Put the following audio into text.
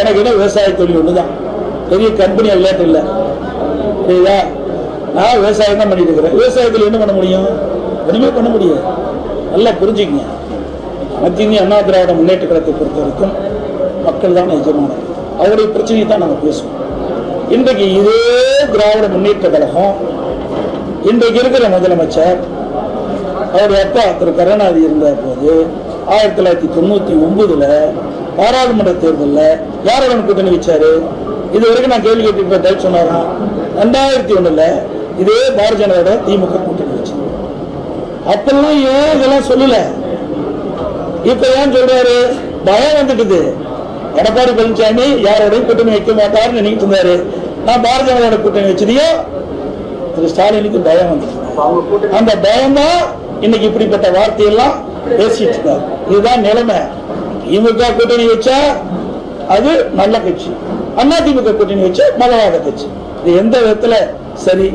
எனக்கு என்ன விவசாய தொழில் ஒண்ணுதான். பெரிய கம்பெனி விளையாட்டு இல்லை. புரியுதா? நான் விவசாயம் தான் பண்ணிட்டு இருக்கிறேன். விவசாயத்தில் என்ன பண்ண முடியும்? ஒன்றுமே பண்ண முடியாது. நல்லா புரிஞ்சுக்கங்க. மத்திய இந்திய அண்ணா திராவிட முன்னேற்ற கழகத்தை பொறுத்த வரைக்கும் மக்கள் தான் எஜமானர் அவருடைய பிரச்சனையை தான் நாங்கள் பேசுவோம். இன்றைக்கு இதே திராவிட முன்னேற்ற கழகம் இன்றைக்கு இருக்கிற முதலமைச்சர் அவருடைய அப்பா திரு கருணாநிதி இருந்த போது ஆயிரத்தி தொள்ளாயிரத்தி தொண்ணூத்தி ஒன்பதுல பாராளுமன்ற தேர்தலில் யாருடன் கூட்டணி வச்சாரு? இது வரைக்கும் நான் கேள்வி கேட்டு டைப் சொன்னாராம் ரெண்டாயிரத்தி ஒண்ணுல இதே பாரதிய ஜனதாவோட திமுக கூட்டணி வச்சு அப்பெல்லாம் ஏன் இதெல்லாம் சொல்லல? இப்ப ஏன் சொல்றாரு? பயம் வந்துட்டுது. எடப்பாடி பழனிசாமி யாரோடையும் கூட்டணி வைக்க மாட்டாருன்னு நினைக்கிட்டு இருந்தாரு. நான் பாரதிய ஜனதாவோட கூட்டணி வச்சதையும் திரு ஸ்டாலினுக்கு பயம் வந்துட்டு அந்த பயம்தான் இன்னைக்கு இப்படிப்பட்ட வார்த்தையெல்லாம் பேசிட்டு இருக்காரு. இதுதான் நிலைமை. திமுக கூட்டணி வச்சா அது நல்ல கட்சி. அண்ணா திமுக கூட்டணி வச்சா மதவாத கட்சி. இது எந்த விதத்துல சரி?